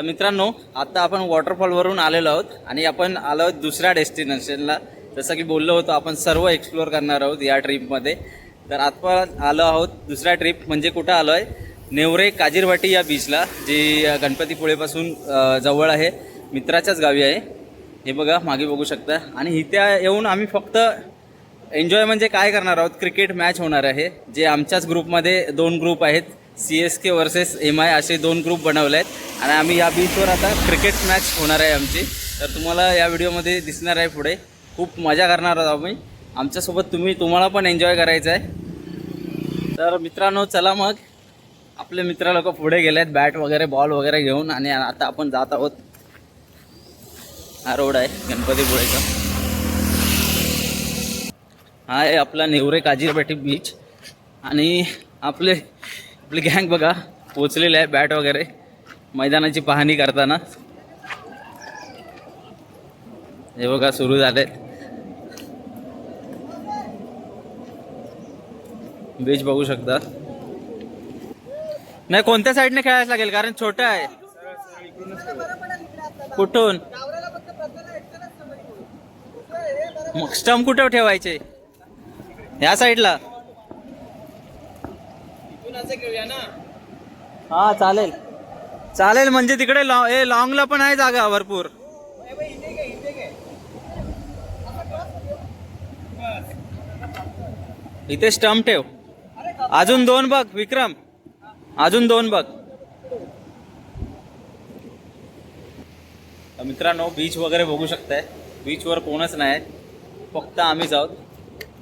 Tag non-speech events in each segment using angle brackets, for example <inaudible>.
तर मित्रांनो आता आपण वॉटरफॉलवरून आलेलो आहोत आणि आपण आलो आहोत दुसऱ्या डेस्टिनेशनला जसं की बोललो होतो आपण सर्व एक्सप्लोअर करणार आहोत या ट्रिपमध्ये तर आपण आलो आहोत दुसऱ्या ट्रिप म्हणजे कुठं आलो आहे नेवरे काजीरवाटी या बीचला जी गणपतीपुळेपासून जवळ आहे. मित्राच्याच गावी आहे. हे बघा मागे बघू शकता. आणि इथे येऊन आम्ही फक्त एन्जॉय म्हणजे काय करणार आहोत? क्रिकेट मॅच होणार आहे. जे आमच्याच ग्रुपमध्ये दोन ग्रुप आहेत. C S K versus M I असे दोन ग्रुप बनवले आहेत. आणि आम्ही या बीचवर आता क्रिकेट मॅच होणार आहे आमची. तर तुम्हाला या व्हिडिओमध्ये दिसणार आहे पुढे. खूप मजा करणार आहोत आम्ही. आमच्यासोबत तुम्ही तुम्हाला पण एन्जॉय करायचं आहे. तर मित्रांनो चला मग. आपले मित्र लोक पुढे गेले आहेत बॅट वगैरे बॉल वगैरे घेऊन. आणि आता आपण जात आहोत. हा रोड आहे. गणपतीपुळेचा. हा आहे आपला नेवरे काजीरपेटी बीच आणि आपले आपली गँग बघा पोचलेले आहे बॅट वगैरे. मैदानाची पाहणी करताना. हे बघा सुरू झाले. बीच बघू शकता. नाही कोणत्या साईडने खेळायला लागेल? कारण छोटं आहे. कुठून? मग स्टम्प कुठं ठेवायचे? ह्या साईडला. हा चालेल. चालेल म्हणजे तिकडे लॉ ए लॉंगला पण आहे जागा भरपूर. इथे स्टंप ठेव. अजून दोन बघ विक्रम. अजून दोन बघ. मित्रांनो बीच वगैरे बघू शकताय. बीचवर कोणच नाही. फक्त आम्हीच आहोत.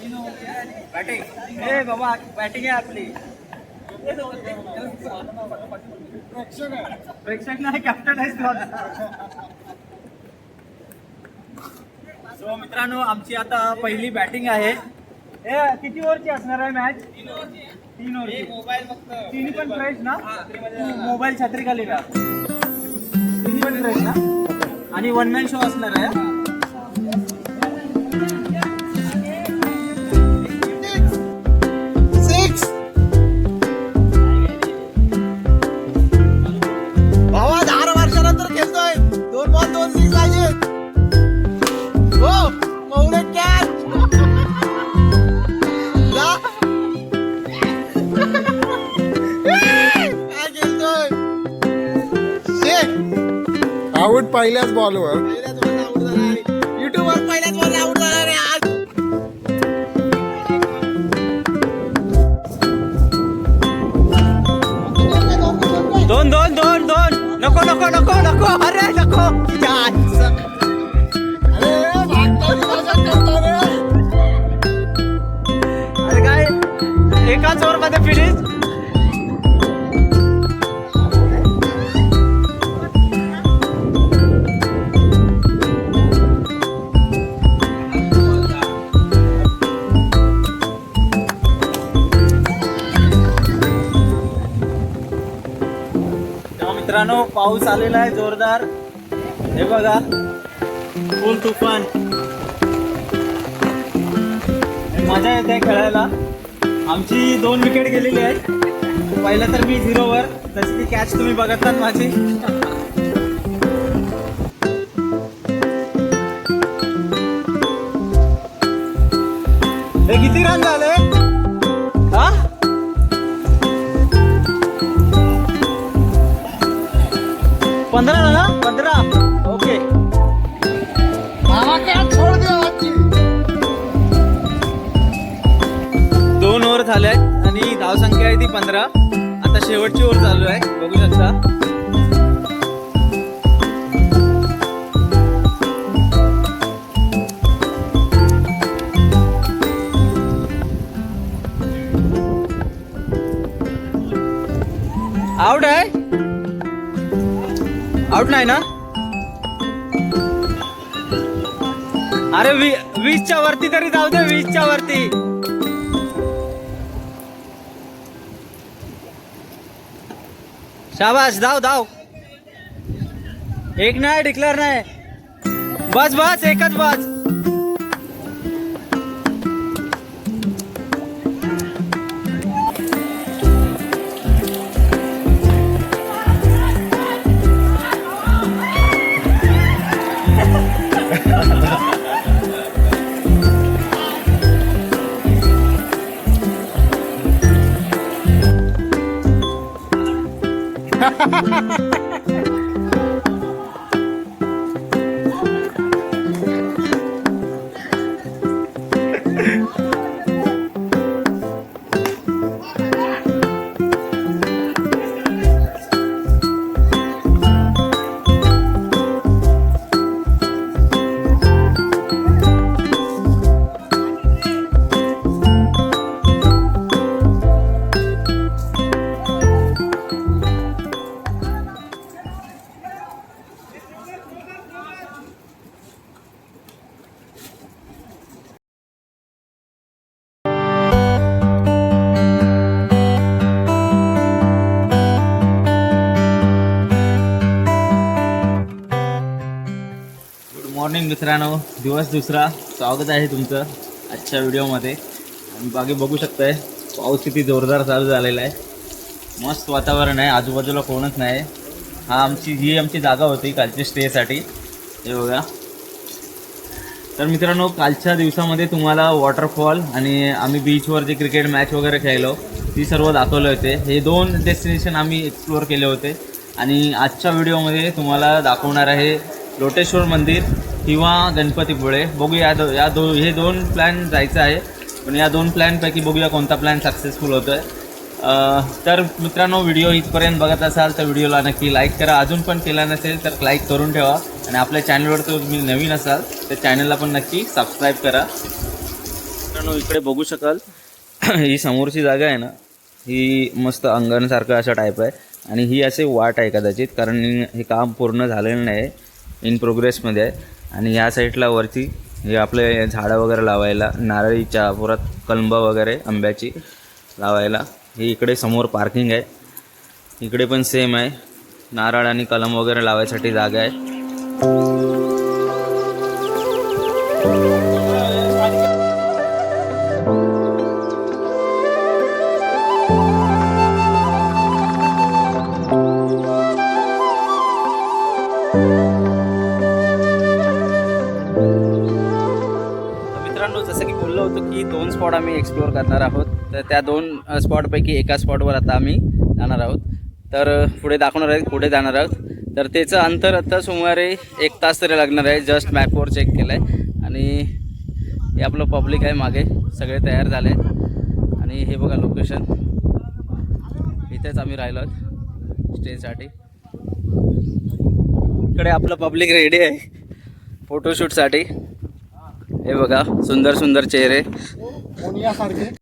बॅटिंग. ए बाबा बॅटिंग आहे आपली. प्रेक्षक नाही कॅप्टन आहे सो मित्रांनो आमची आता पहिली बॅटिंग आहे. ए किती ओव्हरची असणार आहे मॅच तीन ओव्हरची. मोबाईल फक्त. तिन्ही पण फ्रेश ना? मोबाईल छत्री खाली का तिन्ही पण फ्रेश ना? आणि वन मॅन शो असणार आहे. पहिल्याच बॉलवर युट्यूबवर पहिल्याच बॉल आउट झाला रे आज दोन दोन दोन दोन. नको नको नको नको. अरे नको. अरे काय? एकाच ओव्हरमध्ये फिनिश पाऊस आलेला आहे जोरदार. हे बघा. फुल तुफान. मजा येते खेळायला. आमची दोन विकेट गेलेली आहे पहिलं तर मी झिरोवर तशी ती कॅच तुम्ही बघतात माझी. हे किती रन झाले? पंधरा ना? पंधरा. ओके. दोन ओव्हर झाले आहेत आणि धावसंख्या आहे ती पंधरा. आता शेवटची ओव्हर चालू आहे. बघू शकता. अरे वी वीसच्या वरती तरी जाऊ दे वीसच्या वरती. शाबास धाव धाव. एक नाही डिक्लेअर नाही. बस बस एकच बस. मॉर्निंग मित्रांनो. दिवस दुसरा. स्वागत आहे तुमचं आजच्या व्हिडिओमध्ये. आणि बाकी बघू शकताय पाऊस किती जोरदार चालू झालेला आहे. मस्त वातावरण आहे. आजूबाजूला कोणच नाही. हा आमची ही आमची जागा होती कालच्या स्टेसाठी. हे बघा. तर मित्रांनो कालच्या दिवसामध्ये तुम्हाला वॉटरफॉल आणि आम्ही बीचवर जे क्रिकेट मॅच वगैरे खेळलो ती सर्व दाखवले होते. हे दोन डेस्टिनेशन आम्ही एक्सप्लोअर केले होते. आणि आजच्या व्हिडिओमध्ये तुम्हाला दाखवणार आहे लोटेश्वर मंदिर किंवा गणपतीपुळे बघूया या दो या दो हे दोन प्लॅन जायचं आहे. पण या दोन प्लॅनपैकी बघूया कोणता प्लॅन सक्सेसफुल होतो आहे तर मित्रांनो व्हिडिओ इथपर्यंत बघत असाल तर व्हिडिओला नक्की लाईक करा. अजून पण केला नसेल तर लाईक करून ठेवा. आणि आपल्या चॅनलवर तर तुम्ही नवीन असाल तर चॅनलला पण नक्की सबस्क्राईब करा. मित्रांनो इकडे बघू शकाल. ही समोरची जागा आहे ना ही मस्त अंगणसारखं असा टाईप आहे. आणि ही असे वाट आहे कदाचित कारण हे काम पूर्ण झालेलं नाही इन प्रोग्रेसमध्ये आहे. आणि या साईडला वरती हे आपले झाडं वगैरे लावायला नारळीच्या पुरात कलंब वगैरे आंब्याची लावायला. हे इकडे समोर पार्किंग आहे. इकडे पण सेम आहे. नारळ आणि कलम वगैरे लावायसाठी जागा आहे. आम्ही एक्सप्लोअर करणार आहोत. तर त्या दोन स्पॉटपैकी एका स्पॉटवर आता आम्ही जाणार आहोत. तर पुढे दाखवणार आहे पुढे जाणार आहोत. तर त्याचं अंतर आता सुमारे एक तास तरी लागणार आहे. जस्ट मॅपवर चेक केलं आहे आणि हे आपलं पब्लिक आहे मागे. सगळे तयार झाले. आणि हे बघा लोकेशन इथेच आम्ही राहिलो आहोत. स्टेसाठी इकडे आपलं पब्लिक रेडी आहे. फोटोशूटसाठी हे बघा सुंदर सुंदर चेहरे. Onu yakarken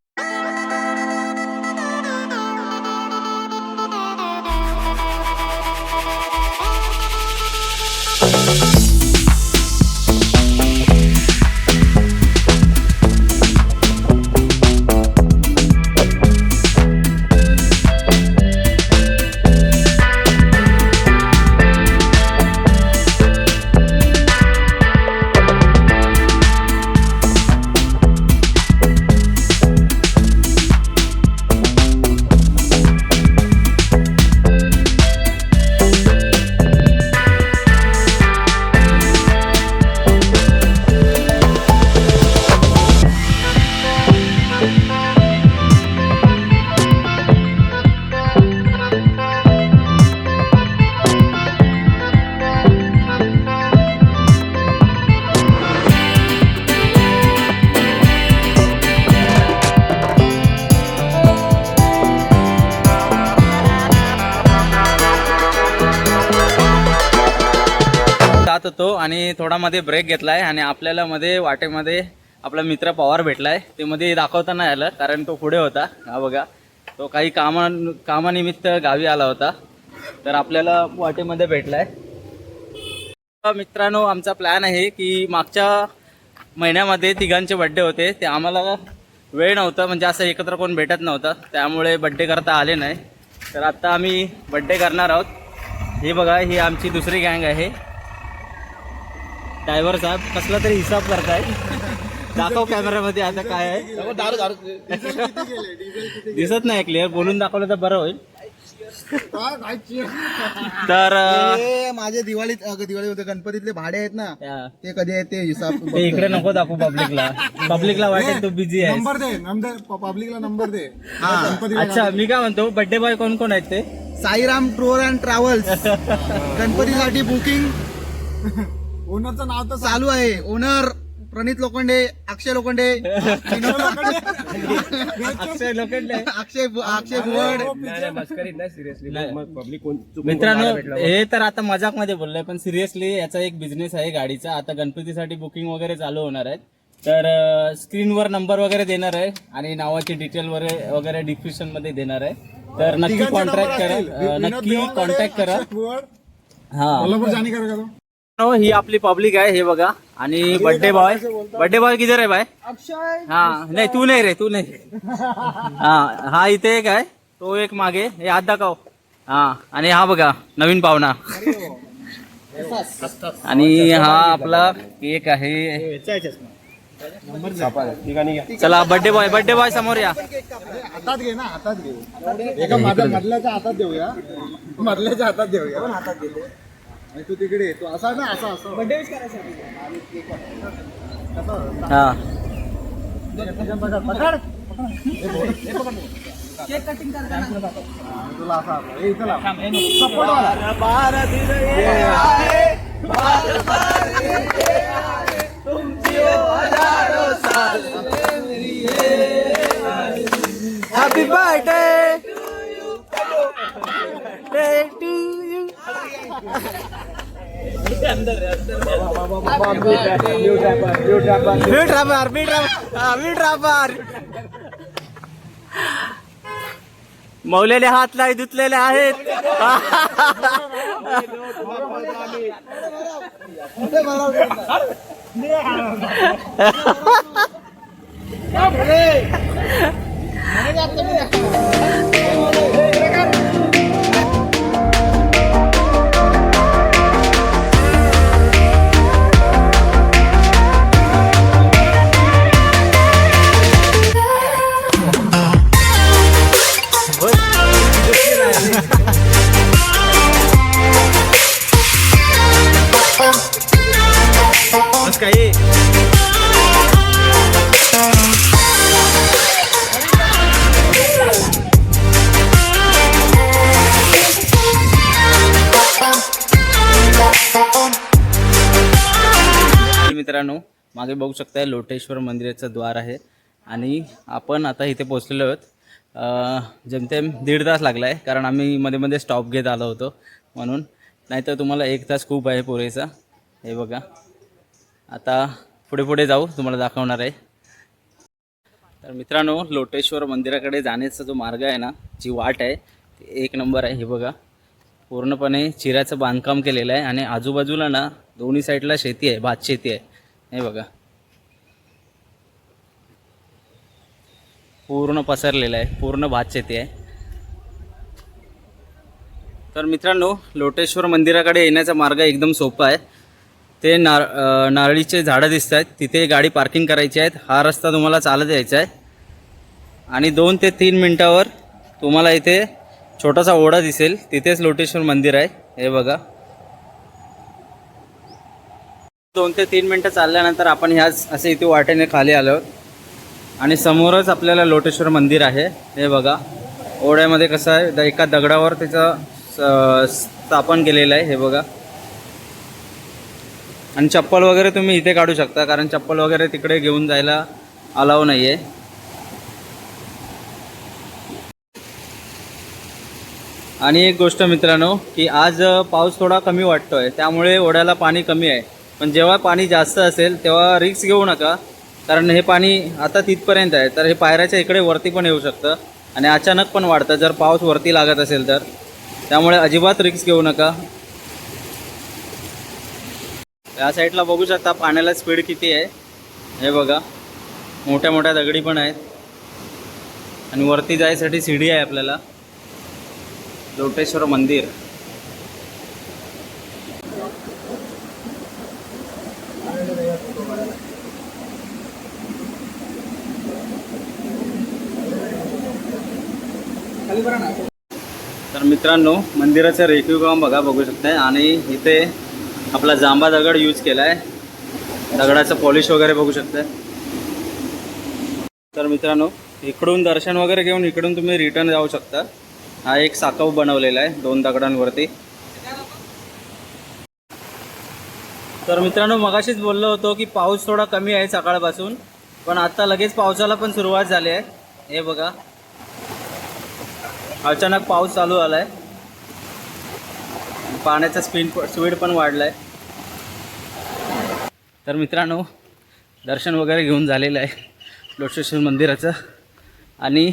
जात होतो आणि थोडा मध्ये ब्रेक घेतलाय आणि आपल्याला मध्ये वाटेमध्ये आपला मित्र पवार भेटलाय. ते मध्ये दाखवता नाही आलं कारण तो पुढे होता. हा बघा. तो काही कामा कामानिमित्त गावी आला होता. तर आपल्याला वाटेमध्ये भेटलाय. मित्रांनो आमचा प्लॅन आहे की मागच्या महिन्यामध्ये तिघांचे बड्डे होते. ते आम्हाला वेळ नव्हता म्हणजे असं एकत्र कोण भेटत नव्हतं. त्यामुळे बड्डे करता आले नाही. तर आत्ता आम्ही बड्डे करणार आहोत. हे बघा ही आमची दुसरी गँग आहे. ड्रायव्हर साहेब कसला तरी हिसाब करताय. दाखव <laughs> कॅमेऱ्यामध्ये आता काय आहे. दिसत नाही क्लिअर बोलून दाखवलं तर बरं होईल. तर माझे दिवाळीत अगं दिवाळी होते. गणपतीतले भाडे आहेत ना ते कधी आहेत ते हिसाब ते इकडे नको दाखवू पब्लिकला पब्लिकला वाटेल तू बिझी आहे नंबर दे नंबर पब्लिकला नंबर दे. हा. गणपती अच्छा मी काय म्हणतो बड्डे बॉय कोण कोण आहेत ते? Sairam tour and travels. <laughs> गणपतीसाठी बुकिंग ओनरचं नाव तर चालू आहे. ओनर प्रणित लोखंडे अक्षय लोखंडे. अक्षय लोखंडे. अक्षय अक्षय बुवड मित्रांनो हे तर आता मजाकमध्ये बोललोय पण सिरियसली याचा एक बिझनेस आहे गाडीचा. आता गणपतीसाठी बुकिंग वगैरे चालू होणार आहे. तर स्क्रीनवर नंबर वगैरे देणार आहे आणि नावाची डिटेल वगैरे वगैरे डिस्क्रिप्शनमध्ये देणार आहे. तर नक्की कॉन्टॅक्ट करा. नक्की कॉन्टॅक्ट करा. हा. जाणी करा का तो? हो, ही आपली पब्लिक आहे हे बघा. आणि बर्थडे बॉय बर्थडे बॉय किधर आहे बाय हा नाही तू नाही रे तू नाही. हा हा इथे एक आहे. तो एक मागे. हे हात दाखव. हा आणि हा बघा नवीन पाहुणा. आणि हा आपला केक आहे. चला बर्थडे बॉय बर्थडे बॉय समोर या. हातात घे ना हातात घे. एका मधल्याच्या हातात देऊया. मधल्याच्या हातात देऊया. हातात आणि तू तिकडे. तू असा ना असा असा. हा. तुला बर्थडे ड्रायव्हर मी ड्रायव्हर मी ड्रायव्हर मौलेले हात लाई धुतलेले आहेत. <laughs> <laughs> मित्रांनो मागे बघू शकताय लोटेश्वर मंदिराचं द्वार आहे. आणि आपण आता इथे पोचलेलो आहोत. जेमतेम दीड तास लागला आहे कारण आम्ही मध्ये मध्ये स्टॉप घेत आलो होतो. म्हणून नाहीतर तुम्हाला एक तास खूप आहे पुरेसा. हे बघा. आता पुढे पुढे जाऊ तुम्हाला दाखवणार आहे. तर मित्रांनो लोटेश्वर मंदिराकडे जाण्याचा जो मार्ग आहे ना जी वाट आहे ती एक नंबर आहे. हे बघा. पूर्णपणे चिऱ्याचं बांधकाम केलेलं आहे आणि आजूबाजूला ना दोन्ही साईडला शेती आहे भात शेती आहे. हे बघा. पूर्ण पसरलेलं आहे पूर्ण भात शेती आहे. तर मित्रांनो लोटेश्वर मंदिराकडे येण्याचा मार्ग एकदम सोपा आहे. ते नार नारळीचे झाडं दिसत आहेत. तिथे गाडी पार्किंग करायची आहेत. हा रस्ता तुम्हाला चालत यायचा आहे. आणि दोन ते तीन मिनटावर तुम्हाला इथे छोटासा ओढा दिसेल. तिथेच लोटेश्वर मंदिर आहे. हे बघा. दोन ते तीन मिनटं चालल्यानंतर आपण ह्याच असे इथे वाटेने खाली आलो आणि समोरच आपल्याला लोटेश्वर मंदिर आहे. हे बघा. ओढ्यामध्ये कसं आहे? द- एका दगडावर त्याचं स्थापन केलेलं आहे. हे बघा. आणि चप्पल वगैरे तुम्ही इथे काढू शकता कारण चप्पल वगैरे तिकडे घेऊन जायला अलाव नाही आहे आणि एक गोष्ट मित्रांनो की आज पाऊस थोडा कमी वाटतोय. त्यामुळे ओढ्याला पाणी कमी आहे. पण जेव्हा पाणी जास्त असेल तेव्हा रिक्स घेऊ नका. कारण हे पाणी आता तिथपर्यंत आहे. तर हे पायऱ्याच्या इकडे वरती पण येऊ शकतं. आणि अचानक पण वाढतं. जर पाऊस वरती लागत असेल तर. त्यामुळे अजिबात रिक्स घेऊ नका. या साईडला बघू शकता पाण्याला स्पीड किती आहे. हे बघा. मोठ्या मोठ्या दगडी पण आहेत. आणि वरती जायसाठी शिडी आहे आपल्याला. लोटेश्वर मंदिर. तर मित्रांनो मंदिराचं रेखीव काम बघा बघू शकताय. आणि इथे आपला जांबा दगड यूज केला आहे दगडाचं पॉलिश वगैरे बघू शकताय. तर मित्रांनो इकडून दर्शन वगैरे घेऊन इकडून तुम्ही रिटर्न जाऊ शकता. हा एक साकव बनवलेला आहे दोन दगडांवरती. तर मित्रांनो मगाशीच बोललो होतो की पाऊस थोडा कमी आहे सकाळपासून. पण आता लगेच पावसाला पण सुरुवात झाली आहे. हे बघा. अचानक पाऊस चालू आलाय. पाण्याचा स्पीड स्पीड पण वाढला आहे तर मित्रांनो दर्शन वगैरे घेऊन झालेलं आहे लोटेश्वर मंदिराचं. आणि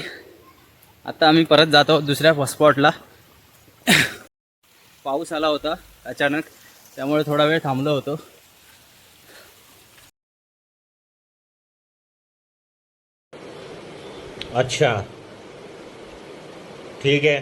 आता आम्ही परत जात आहोत दुसऱ्या स्पॉटला पाऊस आला होता अचानक त्यामुळे थोडा वेळ थांबलो होतो. अच्छा. ठीक है।